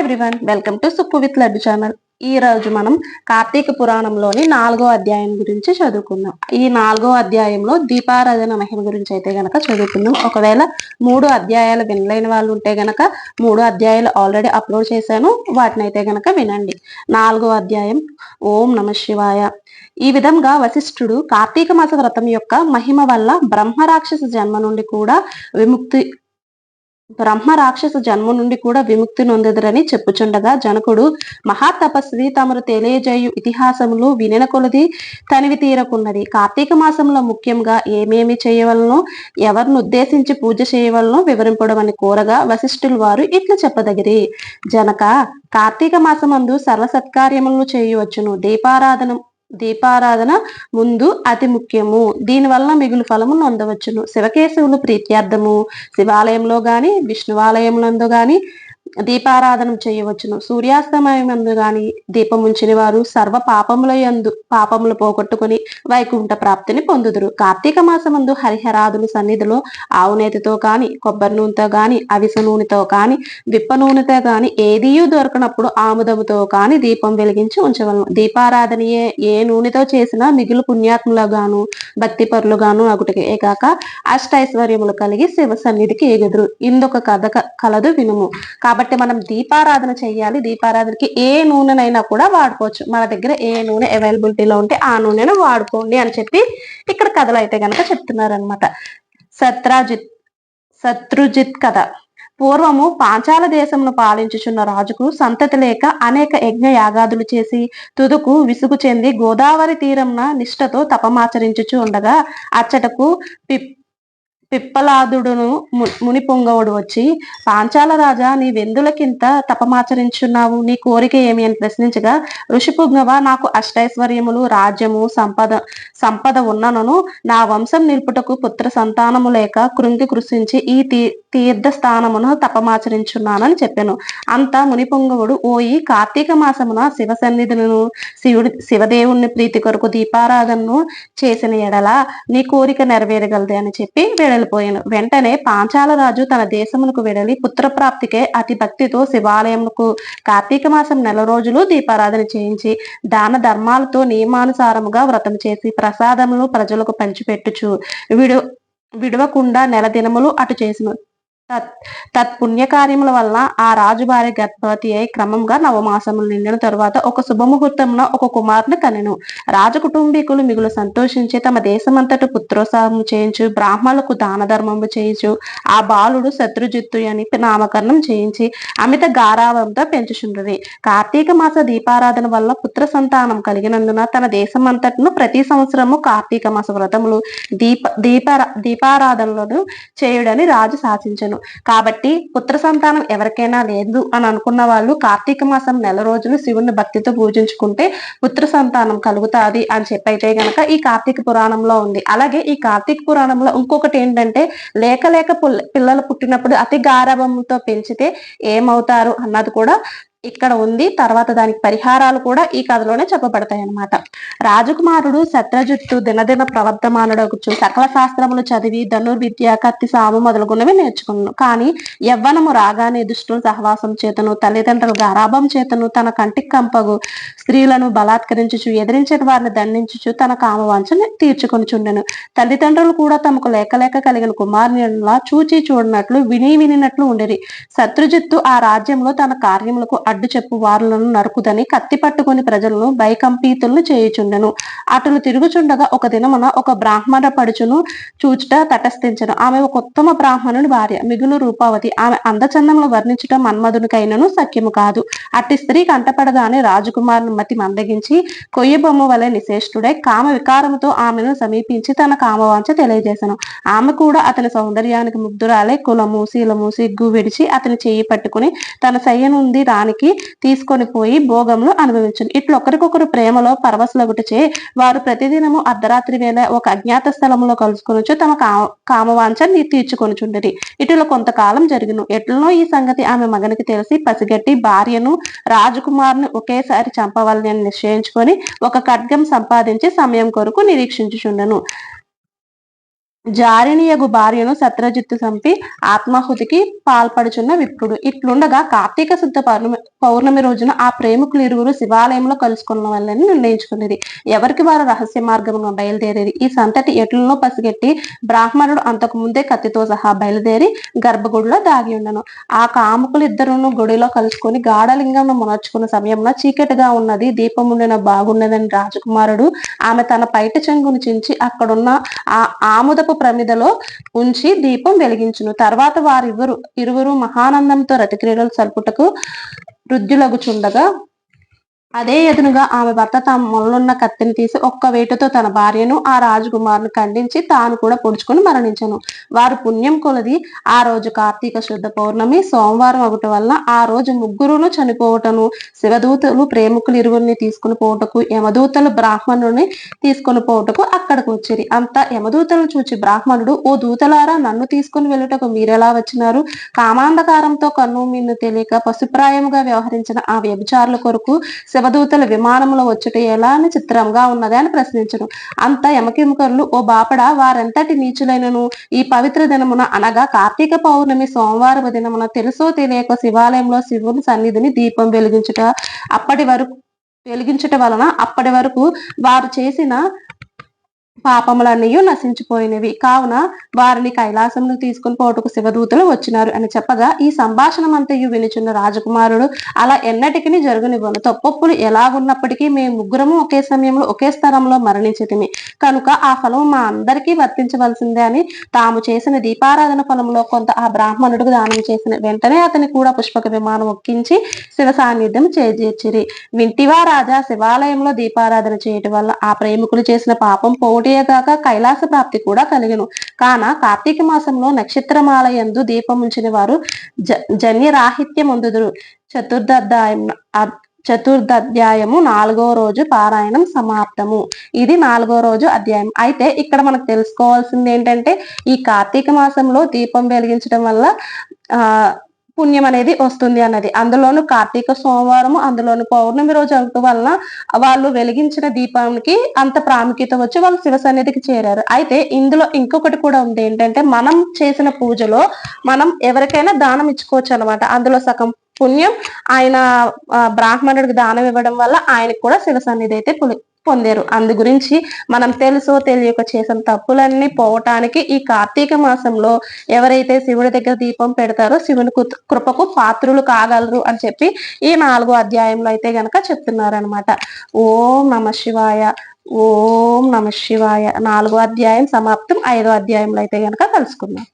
Everyone welcome to Suppu with Laddu channel ఈ రోజు మనం కార్తీక పురాణంలోని నాలుగో అధ్యాయం గురించి చదువుకుందాం. ఈ నాలుగో అధ్యాయంలో దీపారాధన మహిమ గురించి అయితే గనక చదువుకుందాం. ఒకవేళ మూడు అధ్యాయాలు వినలేని వాళ్ళు ఉంటే గనక మూడు అధ్యాయాలు ఆల్రెడీ అప్లోడ్ చేశాను. వాటిని అయితే గనక వినండి. నాలుగో అధ్యాయం ఓం నమ శివాయ. ఈ విధంగా వశిష్ఠుడు కార్తీక మాస వ్రతం యొక్క మహిమ వల్ల బ్రహ్మ రాక్షస జన్మ నుండి కూడా విముక్తి బ్రహ్మ రాక్షస జన్మ నుండి కూడా విముక్తి నొందెదరని చెప్పుచుండగా జనకుడు మహాతపస్వి తమరు తెలియజేయు ఇతిహాసములు వినిన కొలది తనివి తీరకున్నది. కార్తీక మాసంలో ముఖ్యంగా ఏమేమి చేయవలనో ఎవరిని ఉద్దేశించి పూజ చేయవలనో వివరింపడం అని కోరగా వశిష్ఠులు వారు ఇట్లా చెప్పదగిరి. జనక కార్తీక మాసమందు సర్వ సత్కార్యములను చేయవచ్చును. దీపారాధన దీపారాధన ముందు అతి ముఖ్యము. దీని మిగులు ఫలము నొందవచ్చును. శివకేశవులు ప్రీత్యార్థము. శివాలయంలో గాని విష్ణువాలయంలో గాని దీపారాధన చేయవచ్చును. సూర్యాస్తమయమందు గాని దీపం ఉంచిన వారు సర్వ పాపముల యందు పాపములు పోగొట్టుకుని వైకుంఠ ప్రాప్తిని పొందుదురు. కార్తీక మాసమందు హరిహరాదుల సన్నిధిలో ఆవు నేతితో కాని కొబ్బరి నూనెతో గాని అవిస నూనెతో కాని విప్ప నూనెతో గాని ఏదియూ దొరకనప్పుడు ఆముదముతో కాని దీపం వెలిగించి ఉంచవలను. దీపారాధనయే ఏ నూనెతో చేసినా మిగులు పుణ్యాత్ములుగాను భక్తి పరులుగాను అగుటకే. కాక అష్టైశ్వర్యములు కలిగి శివ సన్నిధికి ఎగుదురు. ఇందొక కథ కలదు వినుము. కాబట్టి మనం దీపారాధన చేయాలి. దీపారాధనకి ఏ నూనెనైనా కూడా వాడుకోవచ్చు. మన దగ్గర ఏ నూనె అవైలబిలిటీలో ఉంటే ఆ నూనెను వాడుకోండి అని చెప్పి ఇక్కడ కథలు అయితే కనుక చెప్తున్నారు అనమాట సత్రాజిత్ శత్రుజిత్ కథ. పూర్వము పాంచాల దేశమును పాలించుచున్న రాజుకు సంతతి లేక అనేక యజ్ఞ యాగాదులు చేసి తుదుకు విసుగు చెంది గోదావరి తీరంన నిష్ఠతో తపమాచరించుచు ఉండగా అచ్చటకు పిప్ పిప్పలాదుడును ముని పొంగవుడు వచ్చి పాంచాల రాజా నీ వెందులకింత తపమాచరించున్నావు? నీ కోరిక ఏమి? అని ప్రశ్నించగా ఋషి పుంగవ నాకు అష్టైశ్వర్యములు రాజ్యము సంపద సంపద ఉన్ననను నా వంశం నిలుపుటకు పుత్ర సంతానము లేక కృంగి కృషించి ఈ తీ తీర్థ స్థానమును తపమాచరించున్నానని చెప్పాను. అంత ముని పొంగవుడు ఓయి కార్తీక మాసమున శివ సన్నిధులను శివుడి శివదేవుని ప్రీతి కొరకు దీపారాధనను చేసిన ఎడల నీ కోరిక నెరవేరగలదే అని చెప్పి వెళ్ళిపోయాను. వెంటనే పాంచాల రాజు తన దేశమునకు వెడలి పుత్రప్రాప్తికే అతి భక్తితో శివాలయమునకు కార్తీక మాసం నెల రోజులు దీపారాధన చేయించి దాన ధర్మాలతో నియమానుసారముగా వ్రతం చేసి ప్రసాదములు ప్రజలకు పంచిపెట్టుచు విడు విడవకుండా నెల దినములు అటు చేసిన. తత్ పుణ్యకార్యముల వల్ల ఆ రాజు భార్య గర్భవతి అయి క్రమంగా నవమాసములు నిండిన తరువాత ఒక శుభముహూర్తంలో ఒక కుమారుని కనెను. రాజ కుటుంబీకులు మిగులు సంతోషించి తమ దేశమంతట పుత్రోత్సాహము చేయించు బ్రాహ్మణులకు దాన ధర్మము చేయించు ఆ బాలుడు శత్రుజిత్తు అని నామకరణం చేయించి అమిత గారావంతో పెంచుచుండ్రి. కార్తీక మాస దీపారాధన వల్ల పుత్ర సంతానం కలిగినందున తన దేశమంతటను ప్రతి సంవత్సరము కార్తీక మాస వ్రతములు దీప దీప దీపారాధనలను చేయుడని రాజు శాసించను కాబట్టి పుత్ర సంతానం ఎవరికైనా లేదు అని అనుకున్న వాళ్ళు కార్తీక మాసం నెల రోజులు శివుని భక్తితో పూజించుకుంటే పుత్ర సంతానం కలుగుతాది అని చెప్పైతే గనక ఈ కార్తీక పురాణంలో ఉంది. అలాగే ఈ కార్తీక పురాణంలో ఇంకొకటి ఏంటంటే లేక లేక పిల్లలు పుట్టినప్పుడు అతి గారాభంతో పెంచితే ఏమవుతారు అన్నది కూడా ఇక్కడ ఉంది. తర్వాత దానికి పరిహారాలు కూడా ఈ కథలోనే చెప్పబడతాయి అన్నమాట రాజకుమారుడు శత్రజుత్తు దినదిన ప్రవర్తమానుడొచ్చు సకల శాస్త్రములు చదివి ధనుర్విద్య కత్తి సాము మొదలుగున్నవి నేర్చుకున్నాను కానీ యవ్వనము రాగానే దుష్టుల సహవాసం చేతను తల్లిదండ్రుల గారాభం చేతను తన కంటికి కంపగు స్త్రీలను బలాత్కరించుచు ఎదిరించిన వారిని దండించుచు తన కామవాంఛను తీర్చుకొని చుండెను తల్లిదండ్రులు కూడా తమకు లేకలేక కలిగిన కుమారునిలా చూచి చూడనట్లు విని వినినట్లు ఉండేది. శత్రుజిత్తు ఆ రాజ్యంలో తన కార్యములకు అడ్డు చెప్పు వారులను నరుకుదని కత్తి పట్టుకుని ప్రజలను భయకంపీతులను చేయుచుండెను. అటును తిరుగుచుండగా ఒక దినమున ఒక బ్రాహ్మణ పడుచును చూచుట తటస్థించను. ఆమె ఒక ఉత్తమ బ్రాహ్మణుని భార్య. మిగులు రూపావతి. ఆమె అందచందంలో వర్ణించుట మన్మధునికైనను సఖ్యము కాదు. అట్టి స్త్రీ కంటపడగానే రాజకుమారుని మతి మందగించి కొయ్య బొమ్మ వలె నిశేష్టుడై కామ వికారముతో ఆమెను సమీపించి తన కామవాంచ తెలియజేశాను ఆమె కూడా అతని సౌందర్యానికి ముగ్ధురాలే కులము శీలము సిగ్గు విడిచి అతని చేయి పట్టుకుని తన సయ్య నుండి రానికి తీసుకొని పోయి భోగంలో అనుభవించును ఇట్లు ఒకరికొకరు ప్రేమలో పరవశలగుటచే వారు ప్రతిదినము అర్ధరాత్రి వేళ ఒక అజ్ఞాత స్థలంలో కలుసుకొనొచ్చు తమ కామ కామవాంఛని తీర్చుకొనిచుండేది ఇటులో కొంతకాలం జరిగిను. ఎట్లనో ఈ సంగతి ఆమె మగనికి తెలిసి పసిగట్టి భార్యను రాజకుమారుని ఒకేసారి చంపవాలని నిశ్చయించుకొని ఒక ఖడ్గం సంపాదించి సమయం కొరకు నిరీక్షించుచుండెను. జారినియగు భార్యను సత్రజిత్తు చంపి ఆత్మాహుతికి పాల్పడుచున్న విప్రుడు. ఇట్లుండగా కార్తీక శుద్ధ పౌర్ణమి పౌర్ణమి రోజున ఆ ప్రేమికులు ఇరువురు శివాలయంలో కలుసుకున్న వాళ్ళని నిర్ణయించుకునేది. ఎవరికి వారు రహస్య మార్గంలో బయలుదేరేది? ఈ సంతటి ఎట్లను పసిగట్టి బ్రాహ్మణుడు అంతకు ముందే కత్తితో సహా బయలుదేరి గర్భగుడిలో దాగి ఉండను. ఆ కాముకులు ఇద్దరును గుడిలో కలుసుకొని గాఢలింగంను మునర్చుకున్న సమయంలో చీకటిగా ఉన్నది దీపం ఉండిన బాగున్నదని రాజకుమారుడు ఆమె తన పైట చెంగును చించి అక్కడున్న ఆ ఆముద ఆముదపు ప్రమిదలో ఉంచి దీపం వెలిగించును. తర్వాత వారిరువురు ఇరువురు మహానందంతో రతిక్రీడలు సల్పుటకు వృద్ధులగుచుండగా అదే ఎదునుగా ఆమె భర్త తమ మొలనున్న కత్తిని తీసి ఒక్క వేటుతో తన భార్యను ఆ రాజకుమారుని ఖండించి తాను కూడా పొడుచుకుని మరణించను. వారు పుణ్యం కొలది ఆ రోజు కార్తీక శుద్ధ పౌర్ణమి సోమవారం ఒకటి వలన ఆ రోజు ముగ్గురును చనిపోవటను శివదూతలు ప్రేమికులు ఇరువురిని తీసుకుని పోవటకు యమదూతలు బ్రాహ్మణుని తీసుకుని పోవటకు అక్కడికి వచ్చేది అంత యమదూతలను చూచి బ్రాహ్మణుడు ఓ దూతలారా నన్ను తీసుకుని వెళ్ళుటకు మీరెలా వచ్చినారు? కామాంధకారంతో కన్ను మిన్ను తెలియక పశుప్రాయముగా వ్యవహరించిన ఆ వ్యభిచారుల కొరకు శివదూతల విమానంలో వచ్చుట ఎలా అని చిత్రంగా ఉన్నది అని ప్రశ్నించను. అంత యమకింకరులు ఓ బాపడ వారెంతటి నీచులైనను? ఈ పవిత్ర దినమున అనగా కార్తీక పౌర్ణమి సోమవారం దినమున తెలుసో తెలియక శివాలయంలో శివుని సన్నిధిని దీపం వెలిగించుట అప్పటి వరకు వెలిగించటం వలన అప్పటి వరకు వారు చేసిన పాపములన్నీ నశించిపోయినవి. కావున వారిని కైలాసంలో తీసుకుని పోటుకు శివదూతలు వచ్చినారు అని చెప్పగా ఈ సంభాషణమంతయు వినిచున్న రాజకుమారుడు అలా ఎన్నటికి జరుగునివ్వను. తప్పొప్పులు ఎలాగున్నప్పటికీ మేము ముగ్గురము ఒకే సమయంలో ఒకే స్థలంలో మరణించితిమి. కనుక ఆ ఫలం మా అందరికీ వర్తించవలసిందే అని తాము చేసిన దీపారాధన ఫలంలో కొంత ఆ బ్రాహ్మణుడికి దానం చేసిన వెంటనే అతని కూడా పుష్పక విమానం ఒక్కించి శివ సాన్నిధ్యం చేజేర్చిరి వింటివా రాజా శివాలయంలో దీపారాధన చేయటం వల్ల ఆ ప్రేమికులు చేసిన పాపం పోటీ కాక కైలాస ప్రాప్తి కూడా కలిగను. కాన కార్తీక మాసంలో నక్షత్రమాల ఎందు దీపముంచిన వారు జన్య రాహిత్యం అందుదురు చతుర్థాధ్యాయం చతుర్థాధ్యాయము నాలుగో రోజు పారాయణం సమాప్తము. ఇది నాలుగో రోజు అధ్యాయం. అయితే ఇక్కడ మనకు తెలుసుకోవాల్సింది ఏంటంటే ఈ కార్తీక మాసంలో దీపం వెలిగించడం వల్ల ఆ పుణ్యం అనేది వస్తుంది అన్నది. అందులోను కార్తీక సోమవారం అందులోను పౌర్ణమి రోజు అవటం వలన వాళ్ళు వెలిగించిన దీపానికి అంత ప్రాముఖ్యత వచ్చి వాళ్ళు శివ సన్నిధికి చేరారు. అయితే ఇందులో ఇంకొకటి కూడా ఉంది ఏంటంటే మనం చేసిన పూజలో మనం ఎవరికైనా దానం ఇచ్చుకోవచ్చు అనమాట అందులో సగం పుణ్యం ఆయన బ్రాహ్మణుడికి దానం ఇవ్వడం వల్ల ఆయనకు కూడా శివ సన్నిధి అయితే పొందారు. అందు గురించి మనం తెలుసో తెలియక చేసిన తప్పులన్నీ పోవటానికి ఈ కార్తీక మాసంలో ఎవరైతే శివుడి దగ్గర దీపం పెడతారో శివుని కృపకు పాత్రులు కాగలరు అని చెప్పి ఈ నాలుగో అధ్యాయంలో అయితే గనక చెప్తున్నారనమాట ఓం నమ శివాయ ఓం నమ శివాయ. నాలుగో అధ్యాయం సమాప్తం ఐదో అధ్యాయంలో అయితే గనక కలుసుకుందాం.